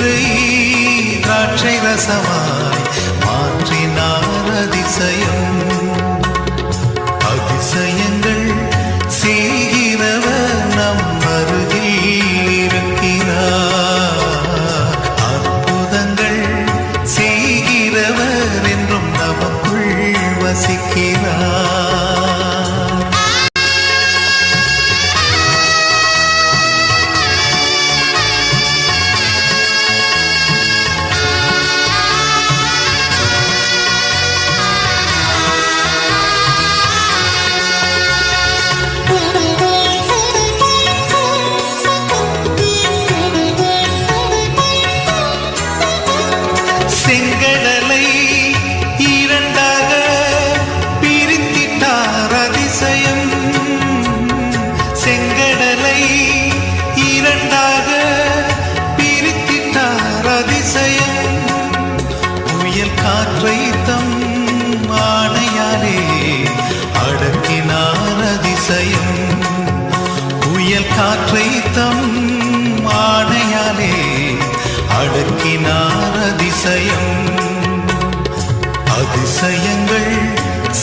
நீரை திராட்சை ரசமாய் மாற்றினார் அதிசயம் அதிசயங்கள் செய்கிறவர் நம் அருகில் இருக்கிறார் அற்புதங்கள் செய்கிறவர் என்றும் நமக்குள் வசிக்கிறார். அதிசயங்கள்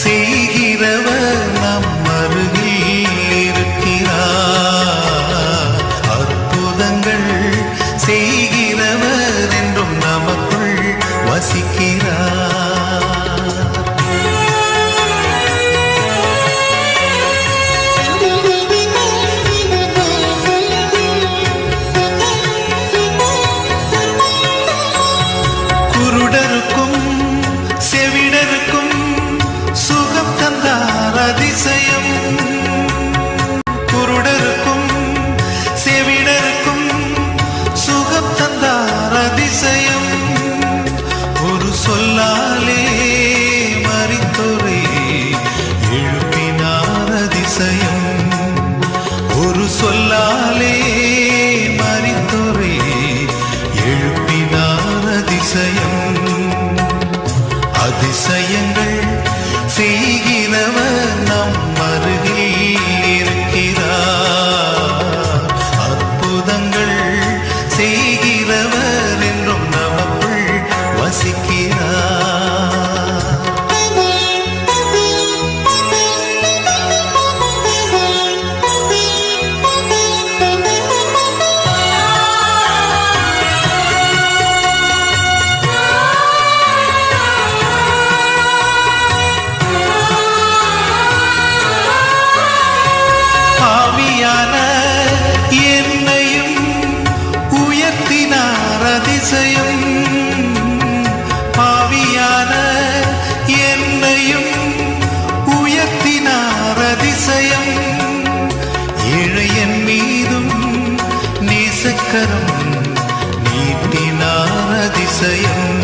செய்கிறவர் நம் அருகில் இருக்கிறார் அற்புதங்கள் செய்கிறவர் என்றும் நமக்குள் வசிக்கிறார். குருடருக்கும் கரம் நீட்டினார் அதிசயம்.